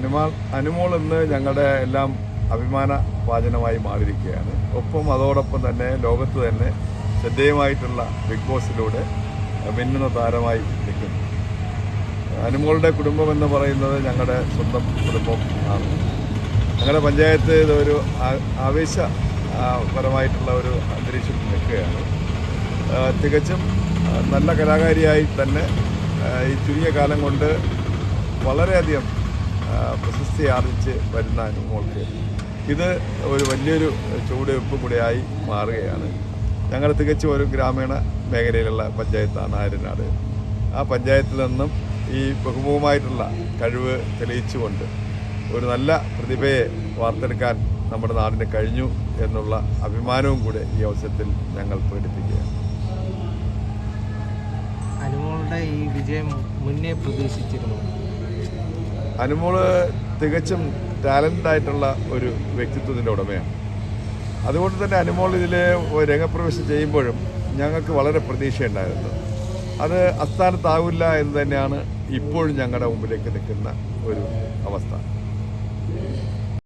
അനുമാൾ അനുമോൾ ഇന്ന് ഞങ്ങളുടെ എല്ലാം അഭിമാന വാചനമായി മാറിയിരിക്കുകയാണ്. ഒപ്പം അതോടൊപ്പം തന്നെ ലോകത്ത് തന്നെ ശ്രദ്ധേയമായിട്ടുള്ള ബിഗ് ബോസിലൂടെ മിന്നുന്ന താരമായി നിൽക്കുന്നു. അനുമോളുടെ കുടുംബം എന്ന് പറയുന്നത് ഞങ്ങളുടെ സ്വന്തം കുടുംബം ആണ്. ഞങ്ങളുടെ പഞ്ചായത്ത് ഇതൊരു ആ- ആവേശ ആ, പരമായിട്ടുള്ള ഒരു അന്തരീക്ഷം നിൽക്കുകയാണ്. തികച്ചും നല്ല കലാകാരിയായി തന്നെ ഈ ചുരുങ്ങിയ കാലം കൊണ്ട് വളരെയധികം പ്രശസ്തി ആർജിച്ച് വരുന്ന അനുമോൾക്ക് ഇത് ഒരു വലിയൊരു ചുവടുവെപ്പ് കൂടിയായി മാറുകയാണ്. ഞങ്ങൾ തികച്ചും ഒരു ഗ്രാമീണ മേഖലയിലുള്ള പഞ്ചായത്താണ് ആര്യനാട്. ആ പഞ്ചായത്തിൽ നിന്നും ഈ ബഹുമുഖമായിട്ടുള്ള കഴിവ് തെളിയിച്ചുകൊണ്ട് ഒരു നല്ല പ്രതിഭയെ വാർത്തെടുക്കാൻ നമ്മുടെ നാടിന് കഴിഞ്ഞു എന്നുള്ള അഭിമാനവും കൂടെ ഈ അവസരത്തിൽ ഞങ്ങൾ പ്രകടിപ്പിക്കുകയാണ്. അനുമോളുടെ ഈ വിജയം മുന്നേ പ്രതീക്ഷിച്ചിരുന്നു. അനുമോൾ തികച്ചും ടാലന്റ് ആയിട്ടുള്ള ഒരു വ്യക്തിത്വത്തിന്റെ ഉടമയാണ്. അതുകൊണ്ട് തന്നെ അനുമോൾ ഇതിൽ രംഗപ്രവേശം ചെയ്യുമ്പോഴും ഞങ്ങൾക്ക് വളരെ പ്രതീക്ഷയുണ്ടായിരുന്നു അത് അസ്ഥാനത്താവില്ല എന്ന് തന്നെയാണ് ഇപ്പോഴും ഞങ്ങളുടെ മുമ്പിലേക്ക് നിൽക്കുന്ന ഒരു അവസ്ഥ.